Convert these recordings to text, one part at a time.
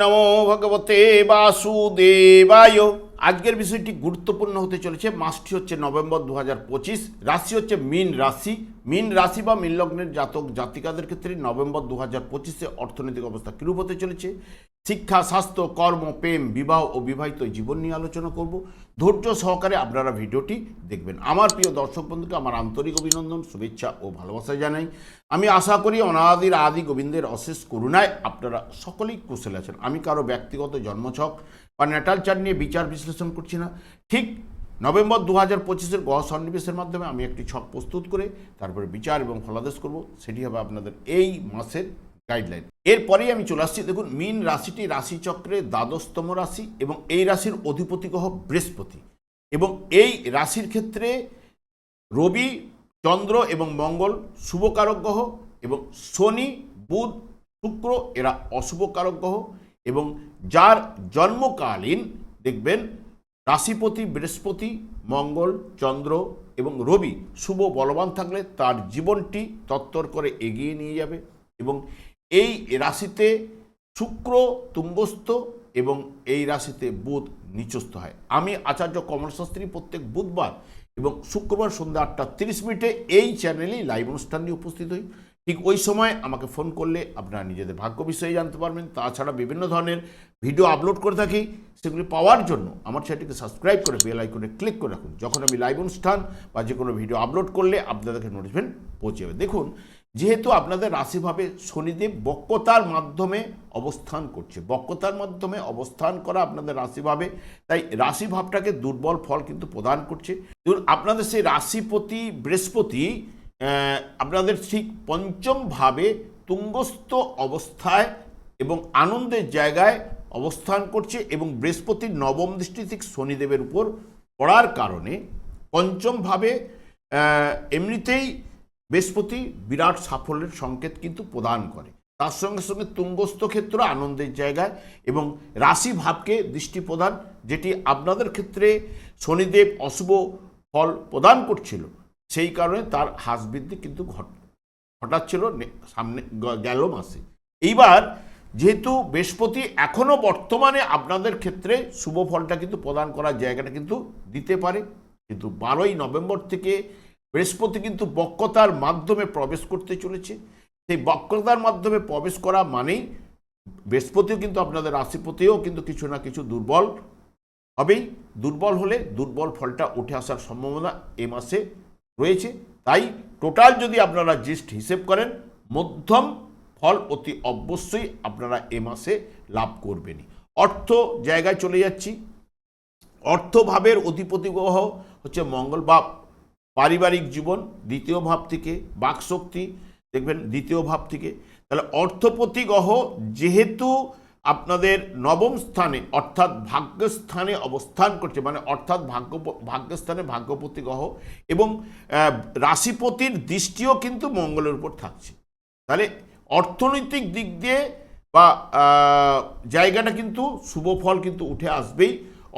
নমো ভগবতে বাসুদেবায়। আজকের বিষয়টি গুরুত্বপূর্ণ হতে চলেছে। মাসটি হচ্ছে নভেম্বর দু রাশি হচ্ছে মিন রাশি। মিন রাশি বা মীন লগ্নের জাতক জাতিকাদের ক্ষেত্রে নভেম্বর দু হাজার পঁচিশে অর্থনৈতিক অবস্থা কীরূপ হতে চলেছে? শিক্ষা, স্বাস্থ্য, কর্ম, প্রেম, বিবাহ ও বিবাহিত জীবন নিয়ে আলোচনা করব। ধৈর্য সহকারে আপনারা ভিডিওটি দেখবেন। আমার প্রিয় দর্শক বন্ধুকে আমার আন্তরিক অভিনন্দন, শুভেচ্ছা ও ভালোবাসা জানাই। আমি আশা করি অনাদির আদি গোবিন্দের অশেষ করুণায় আপনারা সকলেই কুশল আছেন। আমি কারও ব্যক্তিগত জন্মছক বা ন্যাটাল চার নিয়ে বিচার বিশ্লেষণ করছি না। ঠিক নভেম্বর দু হাজার পঁচিশের গহ সন্নিবেশের মাধ্যমে আমি একটি ছক প্রস্তুত করে তারপরে বিচার এবং ফলাদেশ করব। সেটি হবে আপনাদের এই মাসের গাইডলাইন এরপরেই আমি চলে আসছি, দেখুন, মীন রাশিটি রাশিচক্রে দ্বাদশতম রাশি এবং এই রাশির অধিপতি গ্রহ বৃহস্পতি। এবং এই রাশির ক্ষেত্রে রবি, চন্দ্র এবং মঙ্গল শুভকারক গ্রহ এবং শনি, বুধ, শুক্র এরা অশুভকারক গ্রহ এবং যার জন্মকালীন, দেখবেন, রাশিপতি বৃহস্পতি, মঙ্গল, চন্দ্র এবং রবি শুভ বলবান থাকলে তার জীবনটি তত্তর করে এগিয়ে নিয়ে যাবে এবং এই রাশিতে শুক্র তুঙ্গস্থ এবং এই রাশিতে বুধ নিচস্থ হয়। আমি আচার্য কমলশাস্ত্রী প্রত্যেক বুধবার এবং শুক্রবার সন্ধ্যা আটটা তিরিশ মিনিটে এই চ্যানেলেই লাইভ অনুষ্ঠান নিয়ে উপস্থিত হই। ঠিক ওই সময় আমাকে ফোন করলে আপনারা নিজেদের ভাগ্য বিষয়ে জানতে পারবেন। তাছাড়া বিভিন্ন ধরনের ভিডিও আপলোড করে থাকি। সেগুলি পাওয়ার জন্য আমার চ্যানেলটিকে সাবস্ক্রাইব করে বেল আইকনে ক্লিক করে রাখুন। যখন আমি লাইভ অনুষ্ঠান বা যে কোনো ভিডিও আপলোড করলে আপনাদেরকে নোটিফিকেশন পৌঁছে যাবে। দেখুন যেহেতু আপনাদের রাশিভাবে শনিদেব বক্রতার মাধ্যমে অবস্থান করছে, বক্রতার মাধ্যমে অবস্থান করা আপনাদের রাশিভাবে, তাই রাশিভাবটাকে দুর্বল ফল কিন্তু প্রদান করছে। দেখুন আপনাদের সেই রাশিপতি বৃহস্পতি আপনাদের ঠিক পঞ্চমভাবে তুঙ্গস্থ অবস্থায় এবং আনন্দের জায়গায় অবস্থান করছে এবং বৃহস্পতির নবম দৃষ্টি ঠিক শনিদেবের উপর পড়ার কারণে পঞ্চমভাবে এমনিতেই বৃহস্পতি বিরাট সাফল্যের সংকেত কিন্তু প্রদান করে। তার সঙ্গে সঙ্গে তুঙ্গস্থ ক্ষেত্র আনন্দের জায়গায় এবং রাশি ভাবকে দৃষ্টি প্রদান, যেটি আপনাদের ক্ষেত্রে শনিদেব অশুভ ফল প্রদান করছিল, সেই কারণে তার হ্রাস বৃদ্ধি কিন্তু ঘট, ঘটাচ্ছিল সামনে গেল মাসে। এইবার যেহেতু বৃহস্পতি এখনও বর্তমানে আপনাদের ক্ষেত্রে শুভ ফলটা কিন্তু প্রদান করার জায়গাটা কিন্তু দিতে পারে। কিন্তু বারোই নভেম্বর থেকে বৃহস্পতি কিন্তু বক্রতার মাধ্যমে প্রবেশ করতে চলেছে। সেই বক্রতার মাধ্যমে প্রবেশ করা মানেই বৃহস্পতিও কিন্তু আপনাদের রাশিপতিও কিন্তু কিছু না কিছু দুর্বল হবেই। দুর্বল হলে দুর্বল ফলটা উঠে আসার সম্ভাবনা এ মাসে রয়েছে। তাই টোটাল যদি আপনারা জিস্ট হিসেব করেন, মধ্যম ফল অতি অবশ্যই আপনারা এ মাসে লাভ করবেনই। অর্থ জায়গায় চলে যাচ্ছি। অর্থভাবের অধিপতি গ্রহ হচ্ছে মঙ্গল বা পারিবারিক জীবন, দ্বিতীয় ভাব থেকে, বাকশক্তি, দেখবেন দ্বিতীয় ভাব থেকে। তাহলে অর্থপতি গ্রহ যেহেতু আপনাদের নবম স্থানে, অর্থাৎ ভাগ্যস্থানে অবস্থান করছে মানে অর্থাৎ ভাগ্য, ভাগ্যস্থানে ভাগ্যপতি গ্রহ এবং রাশিপতির দৃষ্টিও কিন্তু মঙ্গলের উপর থাকছে। তাহলে অর্থনৈতিক দিক দিয়ে বা জায়গাটা কিন্তু শুভ ফল কিন্তু উঠে আসবেই।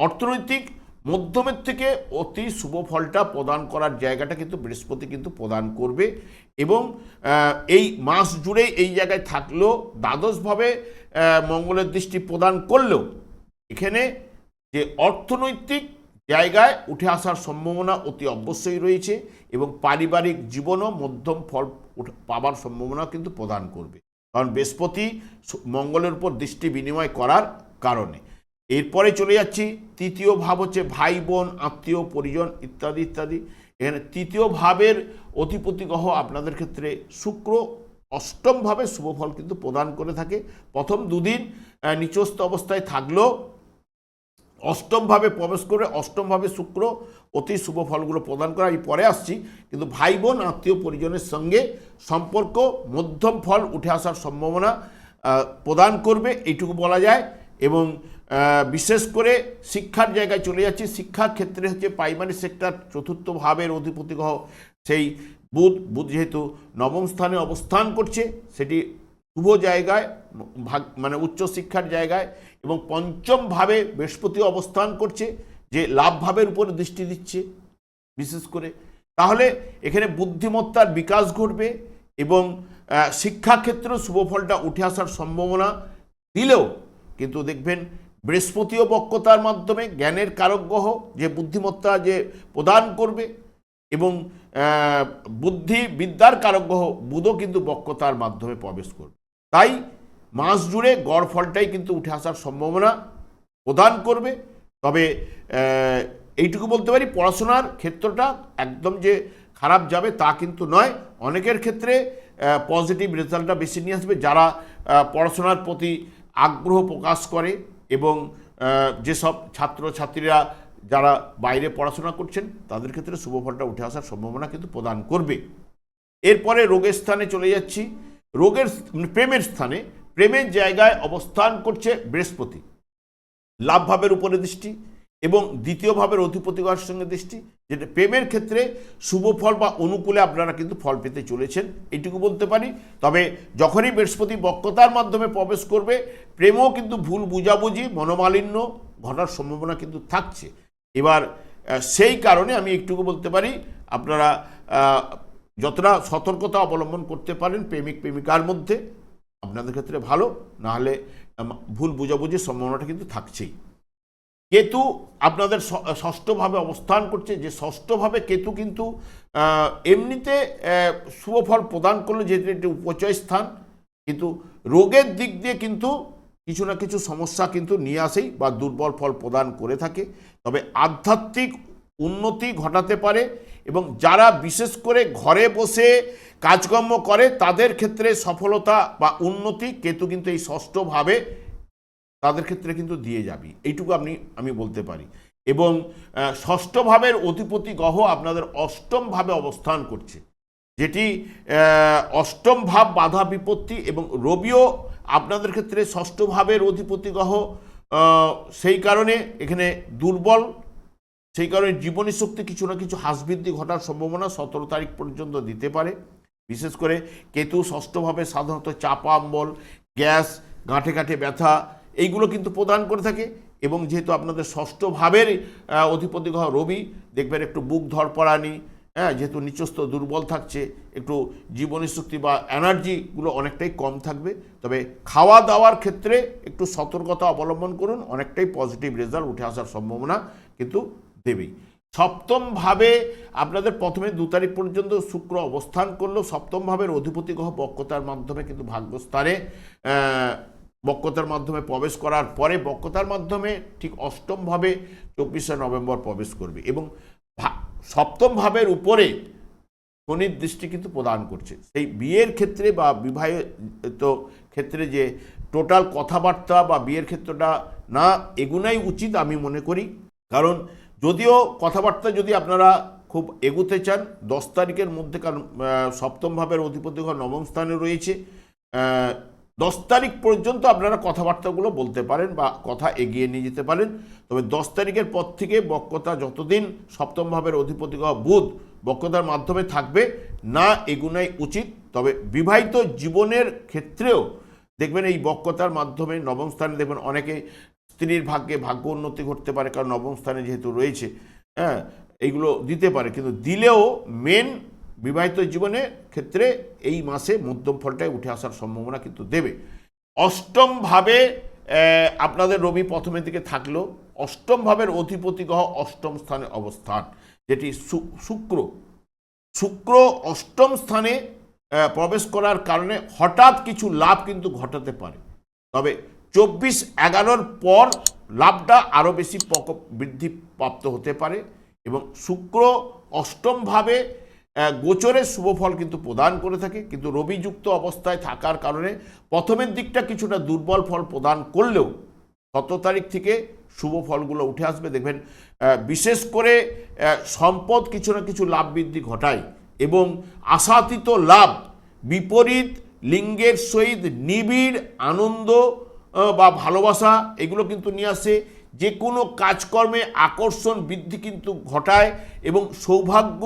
অর্থনৈতিক মধ্যমের থেকে অতি শুভ ফলটা প্রদান করার জায়গাটা কিন্তু বৃহস্পতি কিন্তু প্রদান করবে এবং এই মাস জুড়ে এই জায়গায় থাকলেও দ্বাদশভাবে মঙ্গলের দৃষ্টি প্রদান করলেও এখানে যে অর্থনৈতিক জায়গায় উঠে আসার সম্ভাবনা অতি অবশ্যই রয়েছে এবং পারিবারিক জীবনও মধ্যম ফল পাবার সম্ভাবনা কিন্তু প্রদান করবে। কারণ বৃহস্পতি মঙ্গলের উপর দৃষ্টি বিনিময় করার কারণে। এরপরে চলে যাচ্ছি, তৃতীয় ভাব হচ্ছে ভাই, বোন, আত্মীয়, পরিজন ইত্যাদি ইত্যাদি। এখানে তৃতীয় ভাবের অধিপতি গ্রহ আপনাদের ক্ষেত্রে শুক্র অষ্টমভাবে শুভফল কিন্তু প্রদান করে থাকে। প্রথম দুদিন নিচস্থ অবস্থায় থাকলেও অষ্টমভাবে প্রবেশ করে অষ্টমভাবে শুক্র অতি শুভ ফলগুলো প্রদান করা। আমি পরে আসছি, কিন্তু ভাই, বোন, আত্মীয়, পরিজনের সঙ্গে সম্পর্ক মধ্যম ফল উঠে আসার সম্ভাবনা প্রদান করবে, এইটুকু বলা যায়। এবং বিশেষ করে শিক্ষার জায়গায় চলে যাচ্ছি। শিক্ষার ক্ষেত্রে হচ্ছে প্রাইমারি সেক্টর চতুর্থ ভাবের অধিপতি গ্রহ সেই বুধ। বুধ যেহেতু নবম স্থানে অবস্থান করছে, সেটি শুভ জায়গায়, ভাগ মানে উচ্চশিক্ষার জায়গায় এবং পঞ্চম ভাবে বৃহস্পতি অবস্থান করছে, যে লাভ ভাবের উপরে দৃষ্টি দিচ্ছে বিশেষ করে। তাহলে এখানে বুদ্ধিমত্তার বিকাশ ঘটবে এবং শিক্ষাক্ষেত্রেও শুভফলটা উঠে আসার সম্ভাবনা দিলেও কিন্তু দেখবেন বৃহস্পতিও বক্রতার মাধ্যমে জ্ঞানের কারক গ্রহ, যে বুদ্ধিমত্তা যে প্রদান করবে এবং বুদ্ধি বিদ্যার কারক বুধও কিন্তু বক্রতার মাধ্যমে প্রবেশ করবে। তাই মাস জুড়ে গড় ফলটাই কিন্তু উঠে আসার সম্ভাবনা প্রদান করবে। তবে এইটুকু বলতে পারি, পড়াশোনার ক্ষেত্রটা একদম যে খারাপ যাবে তা কিন্তু নয়। অনেকের ক্ষেত্রে পজিটিভ রেজাল্টটা বেশি নিয়ে আসবে যারা পড়াশোনার প্রতি আগ্রহ প্রকাশ করে। এবং যেসব ছাত্রছাত্রীরা যারা বাইরে পড়াশোনা করছেন, তাদের ক্ষেত্রে শুভ ফলটা উঠে আসার সম্ভাবনা কিন্তু প্রদান করবে। এরপরে রোগের স্থানে চলে যাচ্ছি। রোগের প্রেমের স্থানে, প্রেমের জায়গায় অবস্থান করছে বৃহস্পতি। লাভভাবের উপরে দৃষ্টি এবং দ্বিতীয় ভাবের অধিপতি গ্রহের সঙ্গে দৃষ্টি, যেটা প্রেমের ক্ষেত্রে শুভ ফল বা অনুকূলে আপনারা কিন্তু ফল পেতে চলেছেন, এইটুকু বলতে পারি। তবে যখনই বৃহস্পতি বক্রতার মাধ্যমে প্রবেশ করবে, প্রেমও কিন্তু ভুল বুঝাবুঝি, মনোমালিন্য ঘটার সম্ভাবনা কিন্তু থাকছে। এবার সেই কারণে আমি একটুকু বলতে পারি, আপনারা যতটা সতর্কতা অবলম্বন করতে পারেন প্রেমিক, প্রেমিকার মধ্যে, আপনাদের ক্ষেত্রে ভালো, নাহলে ভুল বুঝাবুঝির সম্ভাবনাটা কিন্তু থাকছেই। কেতু আপনাদের ষষ্ঠভাবে অবস্থান করছে। যে ষষ্ঠভাবে কেতু কিন্তু এমনিতে আহ, শুভ ফল প্রদান করলে যেহেতু একটি উপচয় স্থান কিন্তু রোগের দিক দিয়ে কিন্তু কিছু না কিছু সমস্যা কিন্তু নিয়ে আসেই বা দুর্বল ফল প্রদান করে থাকে। তবে আধ্যাত্মিক উন্নতি ঘটাতে পারে এবং যারা বিশেষ করে ঘরে বসে কাজকর্ম করে তাদের ক্ষেত্রে সফলতা বা উন্নতি কেতু কিন্তু এই ষষ্ঠভাবে তাদের ক্ষেত্রে কিন্তু দিয়ে যাবি। এইটুকু আপনি, আমি বলতে পারি। এবং ষষ্ঠ ভাবের অধিপতি গ্রহ আপনাদের অষ্টম ভাবে অবস্থান করছে। যেটি অষ্টম ভাব বাধা বিপত্তি এবং রবিও আপনাদের ক্ষেত্রে ষষ্ঠ ভাবের অধিপতি গ্রহ সেই কারণে এখানে দুর্বল, সেই কারণে জীবনী শক্তি কিছু না কিছু হ্রাসবৃদ্ধি ঘটার সম্ভাবনা সতেরো তারিখ পর্যন্ত দিতে পারে। বিশেষ করে কেতু ষষ্ঠভাবে সাধারণত চাপা অম্বল গ্যাস গাঁঠে গাঁঠে ব্যথা এইগুলো কিন্তু প্রদান করে থাকে এবং যেহেতু আপনাদের ষষ্ঠ ভাবের অধিপতি গ্রহ রবি, দেখবেন একটু বুক ধরপড়ানি হ্যাঁ যেহেতু নিচস্থ দুর্বল থাকছে, একটু জীবনী শক্তি বা এনার্জিগুলো অনেকটাই কম থাকবে। তবে খাওয়া দাওয়ার ক্ষেত্রে একটু সতর্কতা অবলম্বন করুন, অনেকটাই পজিটিভ রেজাল্ট উঠে আসার সম্ভাবনা কিন্তু দেবেই। সপ্তম ভাবে আপনাদের প্রথমে দু তারিখ পর্যন্ত শুক্র অবস্থান করলেও সপ্তম ভাবের অধিপতি গ্রহ বক্রতার মাধ্যমে কিন্তু ভাগ্যস্থানে বক্রতার মাধ্যমে প্রবেশ করার পরে বক্রতার মাধ্যমে ঠিক অষ্টমভাবে চব্বিশে নভেম্বর প্রবেশ করবে এবং সপ্তম ভাবের উপরে শনির দৃষ্টি কিন্তু প্রদান করছে। সেই বিয়ের ক্ষেত্রে বা বিবাহিত ক্ষেত্রে যে টোটাল কথাবার্তা বা বিয়ের ক্ষেত্রটা না এগুনাই উচিত আমি মনে করি। কারণ যদিও কথাবার্তা যদি আপনারা খুব এগুতে চান দশ তারিখের মধ্যে কারণ আহ, সপ্তম ভাবের অধিপতি ঘর নবম স্থানে রয়েছে দশ তারিখ পর্যন্ত আপনারা কথাবার্তাগুলো বলতে পারেন বা কথা এগিয়ে নিয়ে যেতে পারেন। তবে দশ তারিখের পর থেকে বক্রতা যতদিন সপ্তম ভাবের অধিপতি গ্রহ বুধ বক্রতার মাধ্যমে থাকবে, না এগুনাই উচিত। তবে বিবাহিত জীবনের ক্ষেত্রেও দেখবেন এই বক্রতার মাধ্যমে নবম স্থানে দেখবেন অনেকে স্ত্রীর ভাগ্যে ভাগ্য উন্নতি ঘটতে পারে, কারণ নবম স্থানে যেহেতু রয়েছে হ্যাঁ এইগুলো দিতে পারে। কিন্তু দিলেও মেন বিবাহিত জীবনের ক্ষেত্রে এই মাসে মধ্যম ফলটাই উঠে আসার সম্ভাবনা কিন্তু দেবে। অষ্টম ভাবে আপনাদের রবি প্রথমের দিকে থাকলেও অষ্টম ভাবের অধিপতি গ্রহ অষ্টম স্থানে অবস্থান, যেটি শুক্র। শুক্র অষ্টম স্থানে প্রবেশ করার কারণে হঠাৎ কিছু লাভ কিন্তু ঘটাতে পারে। তবে চব্বিশ এগারোর পর লাভটা আরও বেশি বৃদ্ধি প্রাপ্ত হতে পারে এবং শুক্র অষ্টমভাবে গোচরের শুভফল কিন্তু প্রদান করে থাকে, কিন্তু রবিযুক্ত অবস্থায় থাকার কারণে প্রথমের দিকটা কিছুটা দুর্বল ফল প্রদান করলেও সতেরো তারিখ থেকে শুভ ফলগুলো উঠে আসবে। দেখবেন বিশেষ করে সম্পদ কিছু না কিছু লাভ বৃদ্ধি ঘটায় এবং আশাতীত লাভ বিপরীত লিঙ্গের সহিত নিবিড় আনন্দ বা ভালোবাসা এগুলো কিন্তু নিয়ে আসে। যে কোনো কাজকর্মে আকর্ষণ বৃদ্ধি কিন্তু ঘটায় এবং সৌভাগ্য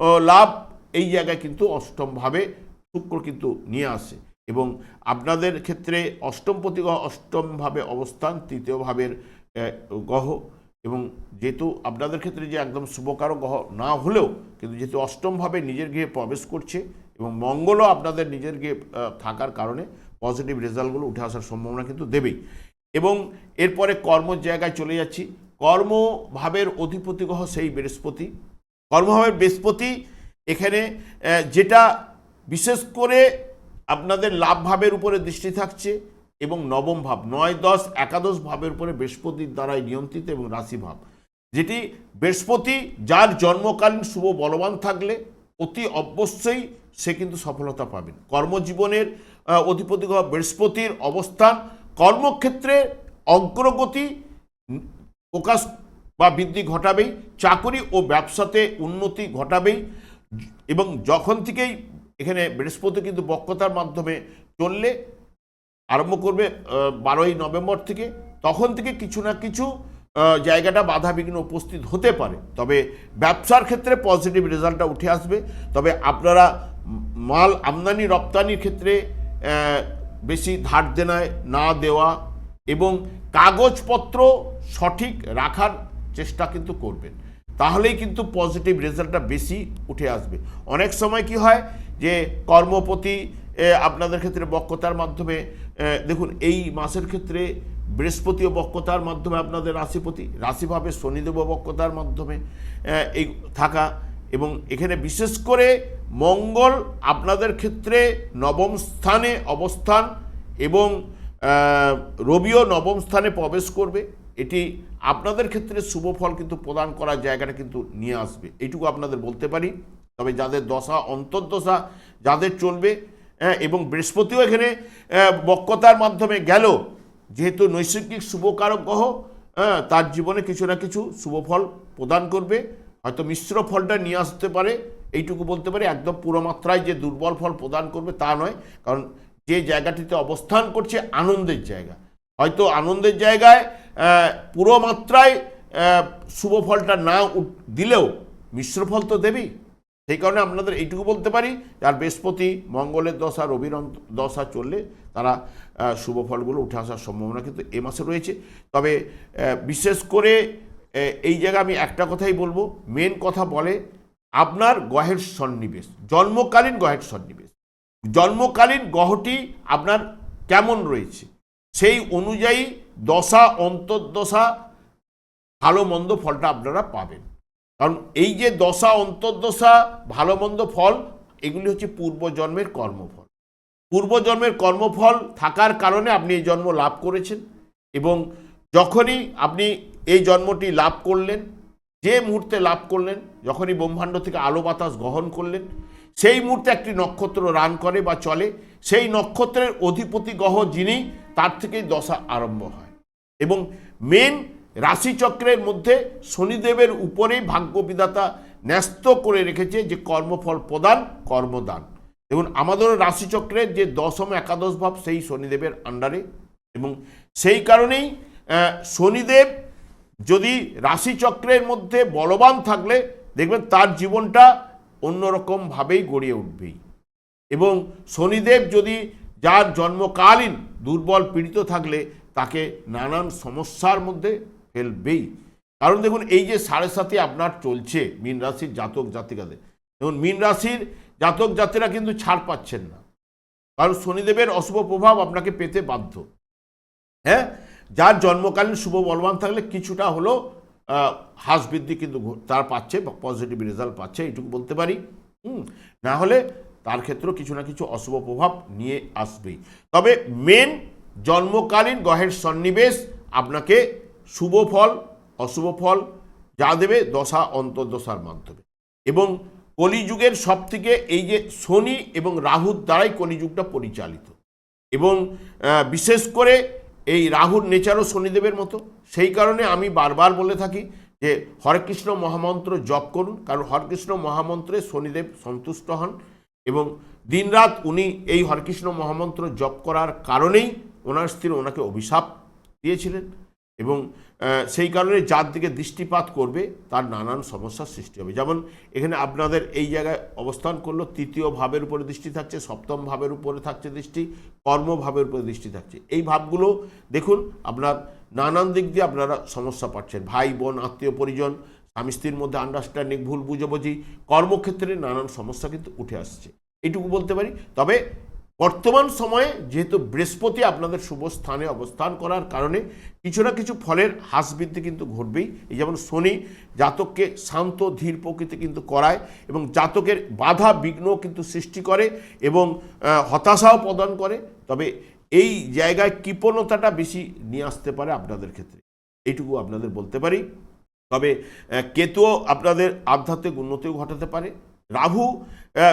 লাভ এই জায়গায় কিন্তু অষ্টমভাবে শুক্র কিন্তু নিয়ে আসে। এবং আপনাদের ক্ষেত্রে অষ্টম প্রতি গ্রহ অষ্টমভাবে অবস্থান তৃতীয় ভাবের গ্রহ। এবং যেহেতু আপনাদের ক্ষেত্রে যে একদম শুভকারক গ্রহ না হলেও কিন্তু যেহেতু অষ্টমভাবে নিজের গৃহে প্রবেশ করছে এবং মঙ্গলও আপনাদের নিজের গৃহে থাকার কারণে পজিটিভ রেজাল্টগুলো উঠে আসার সম্ভাবনা কিন্তু দেবেই। এবং এরপরে কর্ম জায়গায় চলে যাচ্ছি। কর্মভাবের অধিপতি গ্রহ সেই বৃহস্পতি। কর্মভাবের বৃহস্পতি এখানে যেটা বিশেষ করে আপনাদের লাভ ভাবের উপরে দৃষ্টি থাকছে এবং নবম ভাব, নয়, দশ, একাদশ ভাবের উপরে বৃহস্পতির দ্বারাই নিয়ন্ত্রিত এবং রাশি ভাব যেটি বৃহস্পতি যার জন্মকালীন শুভ বলবান থাকলে অতি অবশ্যই সে কিন্তু সফলতা পাবেন। কর্মজীবনের অধিপতি বৃহস্পতির অবস্থান কর্মক্ষেত্রে অগ্রগতি প্রকাশ বা বৃদ্ধি ঘটাবেই, চাকরি ও ব্যবসাতে উন্নতি ঘটাবেই এবং যখন থেকেই এখানে বৃহস্পতি কিন্তু বক্রতার মাধ্যমে চললে আরম্ভ করবে বারোই নভেম্বর থেকে, তখন থেকে কিছু না কিছু জায়গাটা বাধা বিঘ্ন উপস্থিত হতে পারে। তবে ব্যবসার ক্ষেত্রে পজিটিভ রেজাল্টটা উঠে আসবে। তবে আপনারা মাল আমদানি, রপ্তানির ক্ষেত্রে বেশি ধার দেনায় না দেওয়া এবং কাগজপত্র সঠিক রাখার চেষ্টা কিন্তু করবেন। তাহলেই কিন্তু পজিটিভ রেজাল্টটা বেশি উঠে আসবে। অনেক সময় কি হয় যে কর্মপতি আপনাদের ক্ষেত্রে বক্রতার মাধ্যমে দেখুন, এই মাসের ক্ষেত্রে বৃহস্পতিও বক্রতার মাধ্যমে আপনাদের রাশিপতি, রাশিভাবে শনিদেব বক্রতার মাধ্যমে এই থাকা এবং এখানে বিশেষ করে মঙ্গল আপনাদের ক্ষেত্রে নবম স্থানে অবস্থান এবং রবিও নবম স্থানে প্রবেশ করবে। এটি আপনাদের ক্ষেত্রে শুভ ফল কিন্তু প্রদান করার জায়গাটা কিন্তু নিয়ে আসবে। এইটুকু আপনাদের বলতে পারি। তবে যাদের দশা অন্তর্দশা যাদের চলবে হ্যাঁ, এবং বৃহস্পতিও এখানে আহ, বক্রতার মাধ্যমে গেল যেহেতু নৈসর্গিক শুভকারক গ্রহ তার জীবনে কিছু না কিছু শুভ ফল প্রদান করবে। হয়তো মিশ্র ফলটা নিয়ে আসতে পারে এইটুকু বলতে পারি। একদম পুরো মাত্রায় যে দুর্বল ফল প্রদান করবে তা নয় কারণ যে জায়গাটিতে অবস্থান করছে আনন্দের জায়গা। হয়তো আনন্দের জায়গায় পুরো মাত্রায় শুভ ফলটা না দিলেও মিশ্র ফল তো দেবেই। সেই কারণে আপনাদের এইটুকু বলতে পারি আর বৃহস্পতি, মঙ্গলের দশা রবির দশা চললে তারা শুভ ফলগুলো উঠে আসার সম্ভাবনা কিন্তু এ মাসে রয়েছে। তবে বিশেষ করে এই জায়গায় আমি একটা কথাই বলব মেন কথা বলে, আপনার গ্রহের সন্নিবেশ, জন্মকালীন গ্রহের সন্নিবেশ। জন্মকালীন গ্রহটি আপনার কেমন রয়েছে? সেই অনুযায়ী দশা, অন্তর্দশা ভালো মন্দ ফলটা আপনারা পাবেন। কারণ এই যে দশা, অন্তর্দশা ভালো মন্দ ফল, এগুলি হচ্ছে পূর্বজন্মের কর্মফল। পূর্বজন্মের কর্মফল থাকার কারণে আপনি এই জন্ম লাভ করেছেন এবং যখনই আপনি এই জন্মটি লাভ করলেন, যে মুহূর্তে লাভ করলেন, যখনই ব্রহ্মাণ্ড থেকে আলো বাতাস গ্রহণ করলেন সেই মুহূর্তে একটি নক্ষত্র রান করে বা চলে, সেই নক্ষত্রের অধিপতি গ্রহ যিনি, তার থেকেই দশা আরম্ভ হয়। এবং মেন রাশিচক্রের মধ্যে শনিদেবের উপরেই ভাগ্যবিদাতা ন্যস্ত করে রেখেছে যে কর্মফল প্রদান, কর্মদান। এবং আমাদেরও রাশিচক্রের যে দশম একাদশ ভাব, সেই শনিদেবের আন্ডারে। এবং সেই কারণেই শনিদেব যদি রাশিচক্রের মধ্যে বলবান থাকলে, দেখবেন তার জীবনটা অন্যরকমভাবেই গড়িয়ে উঠবেই। এবং শনিদেব যদি যার জন্মকালীন দুর্বল পীড়িত থাকলে তাকে নানান সমস্যার মধ্যে ফেলবেই। কারণ দেখুন এই যে সাড়ে সাথে আপনার চলছে মীন রাশির জাতক জাতিকাদের দেখুন মীন রাশির জাতক জাতিরা কিন্তু ছাড় পাচ্ছেন না। কারণ শনিদেবের অশুভ প্রভাব আপনাকে পেতে বাধ্য। হ্যাঁ? যার জন্মকালীন শুভ বলবান থাকলে কিছুটা হলো আহ, হ্রাস বৃদ্ধি কিন্তু তার পাচ্ছে পজিটিভ রেজাল্ট পাচ্ছে, এইটুকু বলতে পারি। হুম, না হলে তার ক্ষেত্রেও কিছু না কিছু অশুভ প্রভাব নিয়ে আসবেই। তবে মেন জন্মকালীন গ্রহের সন্নিবেশ আপনাকে শুভ ফল, অশুভ ফল যা দেবে দশা, অন্তর্দশার মাধ্যমে। এবং কলিযুগের সব থেকে এই যে শনি এবং রাহুর দ্বারাই কলিযুগটা পরিচালিত। এবং বিশেষ করে এই রাহুর নেচারও শনিদেবের মতো। সেই কারণে আমি বারবার বলে থাকি যে হরেকৃষ্ণ মহামন্ত্র জপ করুন, কারণ হরেকৃষ্ণ মহামন্ত্রে শনিদেব সন্তুষ্ট হন এবং দিনরাত উনি এই হরেকৃষ্ণ মহামন্ত্র জপ করার কারণেই ওনার স্ত্রী ওনাকে অভিশাপ দিয়েছিলেন এবং সেই কারণে যার দিকে দৃষ্টিপাত করবে, তার নানান সমস্যার সৃষ্টি হবে। যেমন এখানে আপনাদের এই জায়গায় অবস্থান করল, তৃতীয় ভাবের উপরে দৃষ্টি থাকছে, সপ্তম ভাবের উপরে থাকছে দৃষ্টি কর্মভাবের উপরে দৃষ্টি থাকছে। এই ভাবগুলো দেখুন, আপনার নানান দিক দিয়ে আপনারা সমস্যা পাচ্ছেন। ভাই, বোন, আত্মীয়, পরিজন, স্বামী, স্ত্রীর মধ্যে আন্ডারস্ট্যান্ডিং ভুল বুঝাবুঝি, কর্মক্ষেত্রে নানান সমস্যা কিন্তু উঠে আসছে। এটুকু বলতে পারি। তবে বর্তমান সময়ে যেহেতু বৃহস্পতি আপনাদের শুভ স্থানে অবস্থান করার কারণে কিছু না কিছু ফলের হ্রাস বৃদ্ধি কিন্তু ঘটবেই। এই যেমন শনি জাতককে শান্ত, ধীর প্রকৃতি কিন্তু করায় এবং জাতকের বাধা, বিঘ্ন কিন্তু সৃষ্টি করে এবং হতাশাও প্রদান করে। তবে এই জায়গায় কৃপণতাটা বেশি নিয়ে আসতে পারে আপনাদের ক্ষেত্রে। এইটুকু আপনাদের বলতে পারি। তবে কেতুও আপনাদের আধ্যাত্মিক উন্নতিও ঘটাতে পারে। রাহু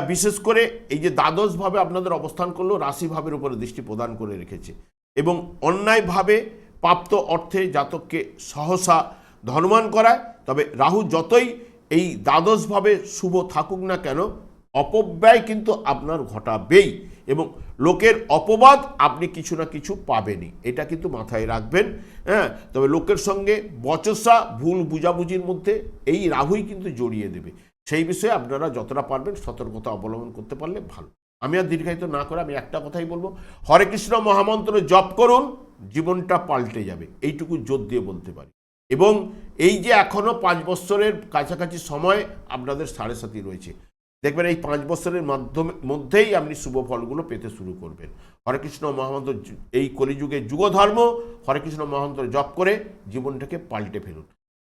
বিশেষ করে এই যে দ্বাদশভাবে আপনাদের অবস্থান করলেও রাশিভাবের উপরে দৃষ্টি প্রদান করে রেখেছে। এবং অন্যায়ভাবে প্রাপ্ত অর্থে জাতককে সহসা ধনমান করায়, তবে রাহু যতই এই দ্বাদশভাবে শুভ থাকুক না কেন, অপব্যয় কিন্তু আপনার ঘটাবেই এবং লোকের অপবাদ আপনি কিছু না কিছু পাবেনই। এটা কিন্তু মাথায় রাখবেন হ্যাঁ? তবে লোকের সঙ্গে বচসা, ভুল বুঝাবুঝির মধ্যে এই রাহুই কিন্তু জড়িয়ে দেবে। সেই বিষয়ে আপনারা যতটা পারবেন সতর্কতা অবলম্বন করতে পারলে ভালো। আমি আর দীর্ঘায়িত না করে আমি একটা কথাই বলব, হরে কৃষ্ণ মহামন্ত্র জপ করুন, জীবনটা পাল্টে যাবে, এইটুকু জোর দিয়ে বলতে পারি। এবং এই যে এখনও পাঁচ বছরের কাছাকাছি সময় আপনাদের সাড়ে সাথী রয়েছে, দেখবেন এই পাঁচ বছরের মাধ্যমে, মধ্যেই আপনি শুভ ফলগুলো পেতে শুরু করবেন। হরে কৃষ্ণ মহামন্ত্র এই কলিযুগে যুগধর্ম, হরে কৃষ্ণ মহামন্ত্র জপ করে জীবনটাকে পাল্টে ফেলুন।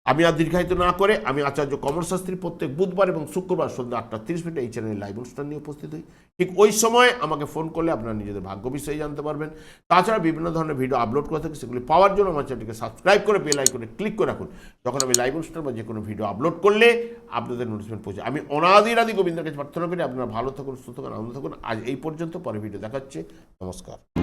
আমি আর দীর্ঘায়িত না করে আমি আচার্য কমল শাস্ত্রী প্রত্যেক বুধবার এবং শুক্রবার সন্ধ্যা আটটা তিরিশ মিনিটে এই চ্যানেলে লাইভ অনুষ্ঠান নিয়ে উপস্থিত হই। ঠিক ওই সময় আমাকে ফোন করলে আপনারা নিজেদের ভাগ্য বিষয়ে জানতে পারবেন। তাছাড়া বিভিন্ন ধরনের ভিডিও আপলোড করে থাকি, সেগুলি পাওয়ার জন্য আমার চ্যানেলটিকে সাবস্ক্রাইব করে বেল আইকনে ক্লিক করে রাখুন। যখন আমি লাইভ অনুষ্ঠান বা যে কোনো ভিডিও আপলোড করলে আপনাদের নোটিফিকেশন পৌঁছে আমি অনাদির আদি গোবিন্দের কাছে প্রার্থনা করি, আপনারা ভালো থাকুন, সুস্থ থাকুন, আনন্দ থাকুন। আজ এই পর্যন্ত পরে ভিডিও দেখাচ্ছে। নমস্কার।